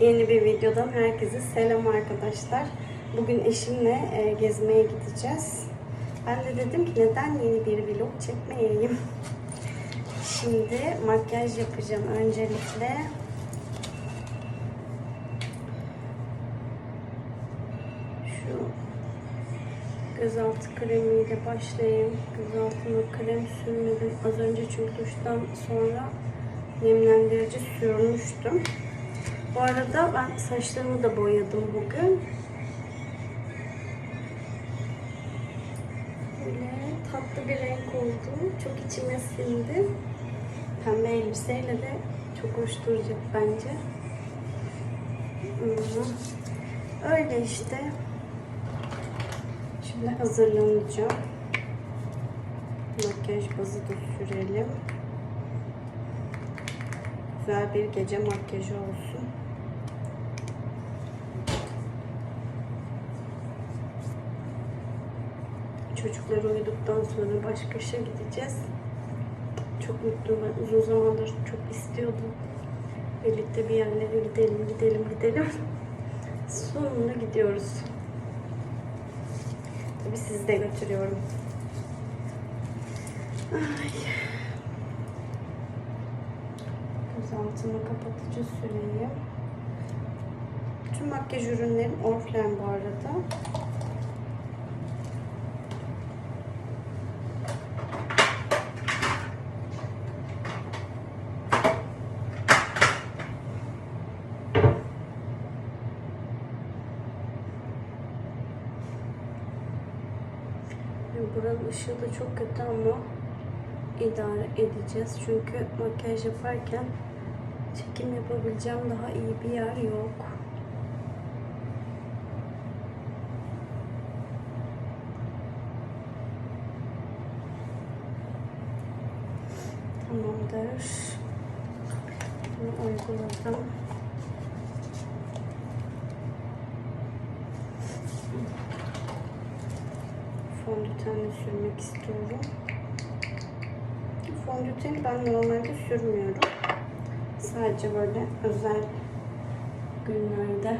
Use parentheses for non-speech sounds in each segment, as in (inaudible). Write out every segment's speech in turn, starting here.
Yeni bir videodan herkese selam arkadaşlar. Bugün eşimle e, gezmeye gideceğiz. Ben de dedim ki neden yeni bir vlog çekmeyeyim. (laughs) Şimdi makyaj yapacağım öncelikle. Şu gözaltı kremiyle başlayayım. Gözaltıma krem sürmedim. Az önce çünkü duştan sonra nemlendirici sürmüştüm. Bu arada ben saçlarımı da boyadım bugün. Böyle tatlı bir renk oldu. Çok içime sindi. Pembe elbiseyle de çok hoş duracak bence. Hmm. Öyle işte. Şimdi hazırlanacağım. Makyaj bazı da sürelim. Güzel bir gece makyajı olsun. Çocuklar uyuduktan sonra baş başa gideceğiz. Çok mutluyum. Ben uzun zamandır çok istiyordum. Birlikte bir yerlere gidelim, gidelim, gidelim. (laughs) Sonunda gidiyoruz. Tabii sizi de götürüyorum. Ay. Göz altına kapatıcı süreyim. Tüm makyaj ürünlerim Oriflame bu arada. Işığı da çok kötü ama idare edeceğiz. Çünkü makyaj yaparken çekim yapabileceğim daha iyi bir yer yok. Tamamdır. Bunu uyguladım. Fondötenle sürmek istiyorum. Fondöteni ben normalde sürmüyorum. Sadece böyle özel günlerde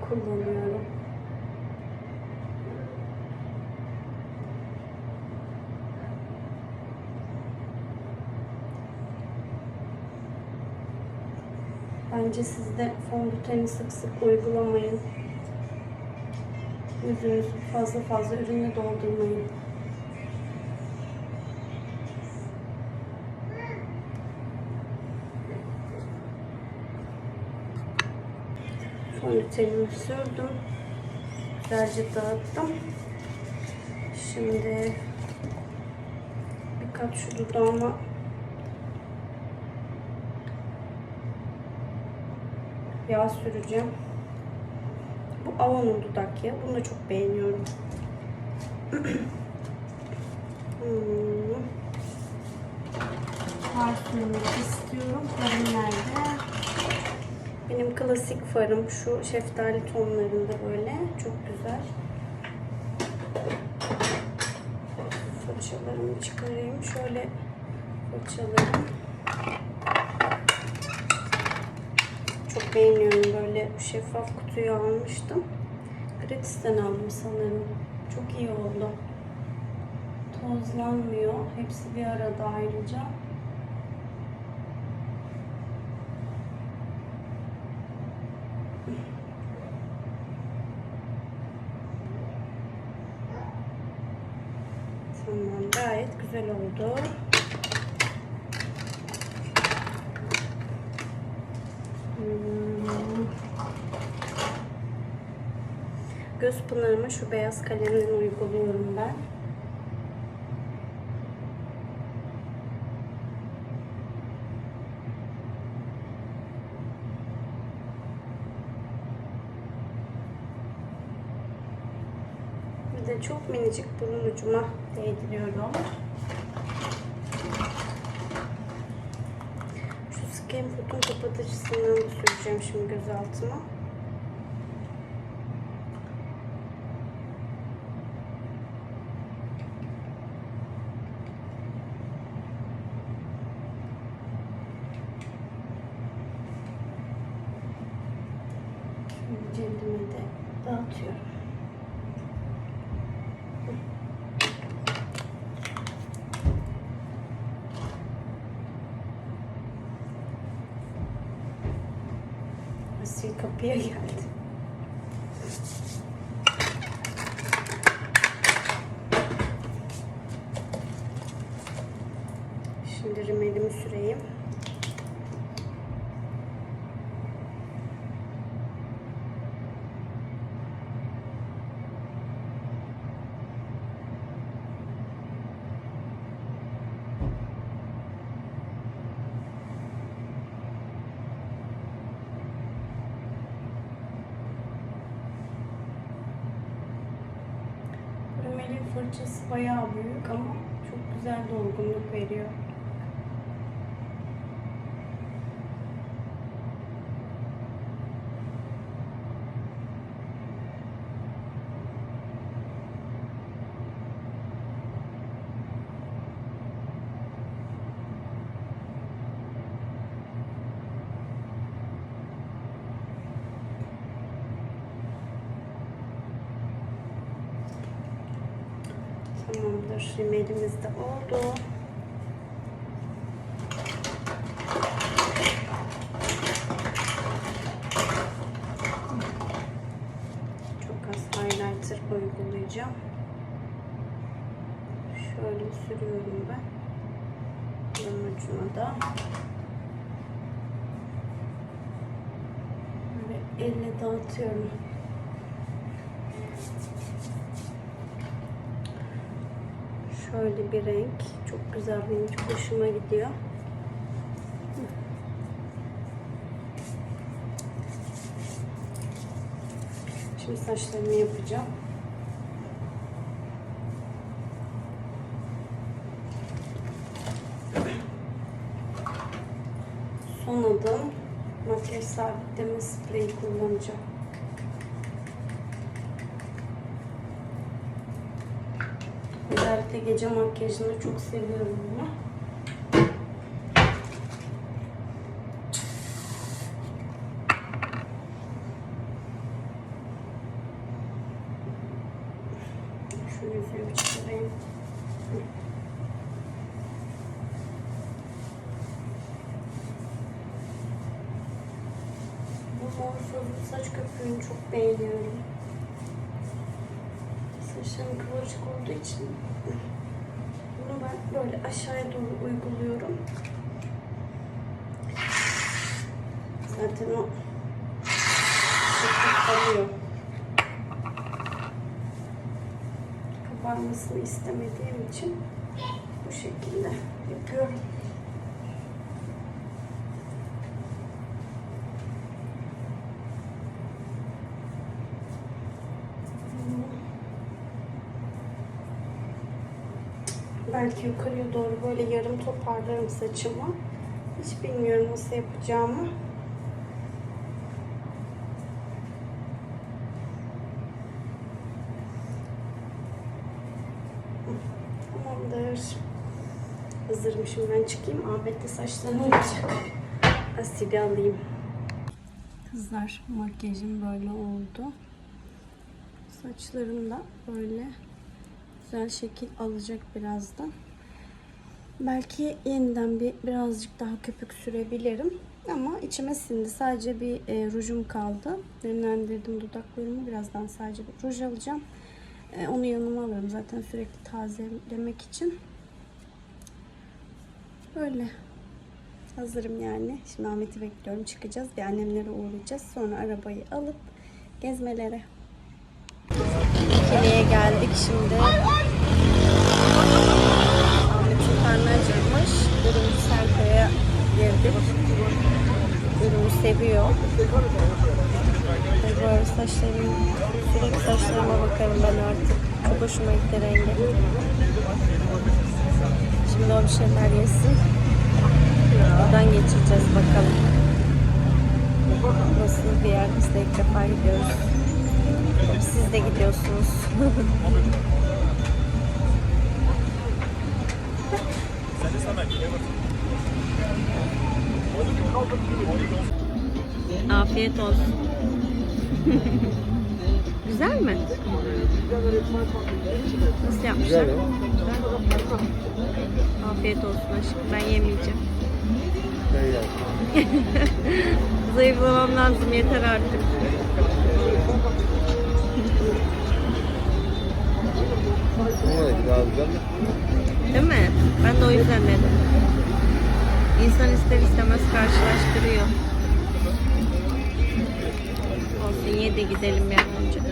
kullanıyorum. Bence siz de fondöteni sık sık uygulamayın. Yüzünüzü fazla fazla ürünle doldurmayın. Fondötenimi sürdüm. Güzelce dağıttım. Şimdi birkaç şu dudağıma yağ süreceğim. Bu Avon'un dudak yağı. Bunu da çok beğeniyorum. hmm. Sürmek istiyorum. Farım nerede? Benim klasik farım şu şeftali tonlarında böyle. Çok güzel. Fırçalarımı çıkarayım. Şöyle fırçalarım. Beğeniyorum böyle şeffaf kutuyu almıştım. Gratis'ten aldım sanırım. Çok iyi oldu. Tozlanmıyor. Hepsi bir arada ayrıca. Tamam gayet güzel oldu. Göz pınarıma şu beyaz kalemden uyguluyorum ben. Bir de çok minicik burun ucuma değdiriyorum. Şu Skin Food'un kapatıcısından da süreceğim şimdi göz altıma. suika bir geldi. Rimelin fırçası bayağı büyük ama çok güzel dolgunluk veriyor. Tamamdır. Rimelimiz de oldu. Çok az highlighter uygulayacağım. Şöyle sürüyorum ben. Bunun ucuna da. Böyle elle dağıtıyorum. Şöyle bir renk. Çok güzel benim çok hoşuma gidiyor. Şimdi saçlarımı yapacağım. Son adım makyaj sabitleme spreyi kullanacağım. Özellikle gece makyajını çok seviyorum bunu. Bu mor saç köpüğünü çok beğeniyorum. Saçlarım kıvırcık olduğu için bunu ben böyle aşağıya doğru uyguluyorum. Zaten o çok kalıyor. Kabarmasını istemediğim için bu şekilde yapıyorum. Belki yukarıya doğru böyle yarım toparlarım saçımı. Hiç bilmiyorum nasıl yapacağımı. Tamamdır. Hazırım şimdi ben çıkayım. Ahmet de saçlarını yapacak. Asili alayım. Kızlar makyajım böyle oldu. Saçlarım da böyle güzel şekil alacak birazdan. Belki yeniden bir birazcık daha köpük sürebilirim. Ama içime sindi. Sadece bir e, rujum kaldı. Nemlendirdim dudaklarımı. Birazdan sadece bir ruj alacağım. E, onu yanıma alırım zaten sürekli tazelemek için. Böyle. Hazırım yani. Şimdi Ahmet'i bekliyorum. Çıkacağız. Bir annemlere uğrayacağız. Sonra arabayı alıp gezmelere. İkiliye geldik şimdi. Seviyor. Böyle saçlarım, sürekli saçlarıma bakarım ben artık. Çok hoşuma gitti rengi. Şimdi o bir şeyler yesin. Oradan geçeceğiz bakalım. Nasıl bir yer? Biz de ilk defa gidiyoruz. Siz de gidiyorsunuz. Afiyet olsun. (laughs) Güzel mi? Nasıl yapmışlar? Güzel ya. Afiyet olsun aşkım. Ben yemeyeceğim. (laughs) Zayıflamam lazım yeter artık. Değil mi? Ben de o yüzden dedim. İnsan ister istemez karşılaştırıyor. Olsun ye de gidelim an önce.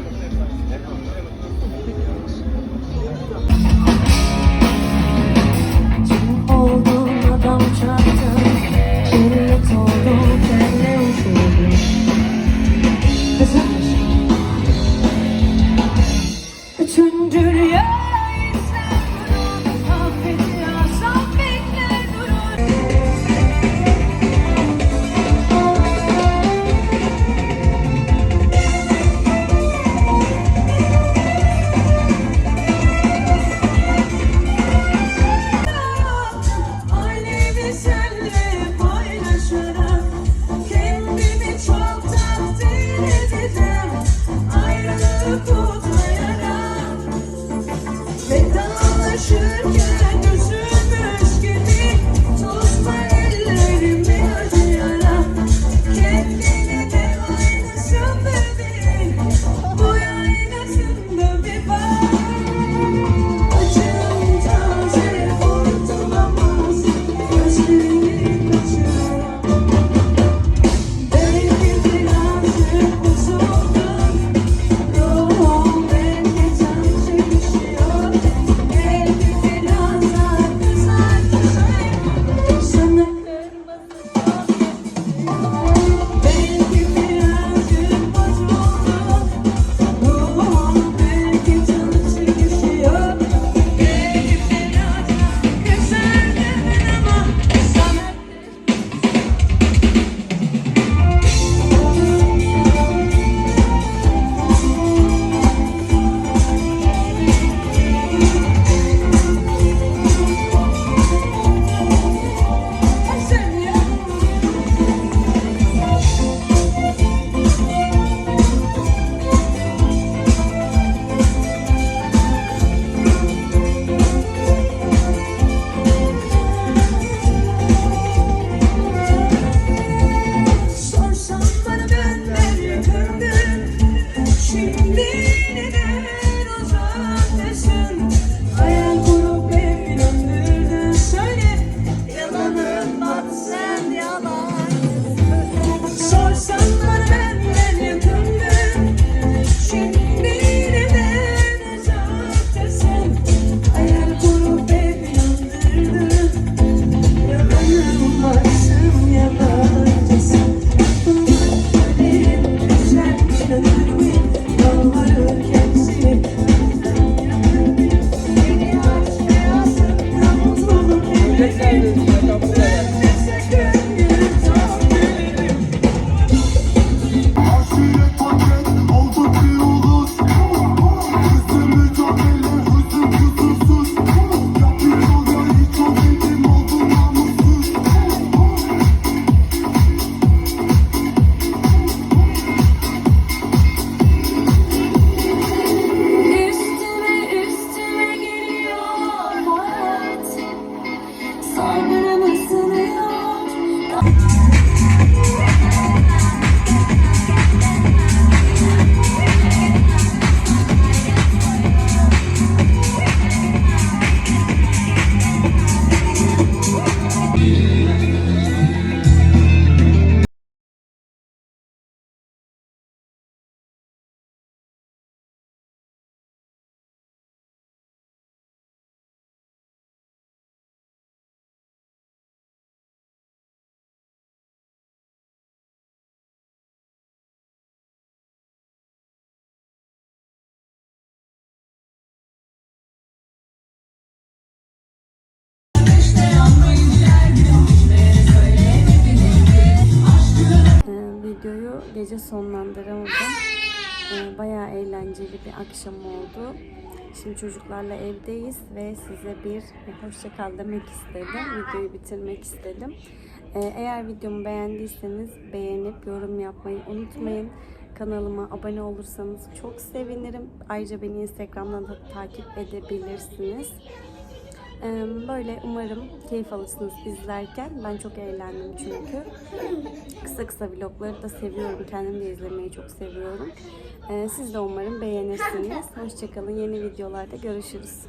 Videoyu gece sonlandıramadım. Ee, bayağı eğlenceli bir akşam oldu. Şimdi çocuklarla evdeyiz ve size bir hoşça kal demek istedim. Videoyu bitirmek istedim. Ee, eğer videomu beğendiyseniz beğenip yorum yapmayı unutmayın. kanalıma abone olursanız çok sevinirim. Ayrıca beni Instagram'dan da takip edebilirsiniz. Böyle umarım keyif alırsınız izlerken. Ben çok eğlendim çünkü. Kısa kısa vlogları da seviyorum. Kendim de izlemeyi çok seviyorum. Siz de umarım beğenirsiniz. Hoşçakalın. Yeni videolarda görüşürüz.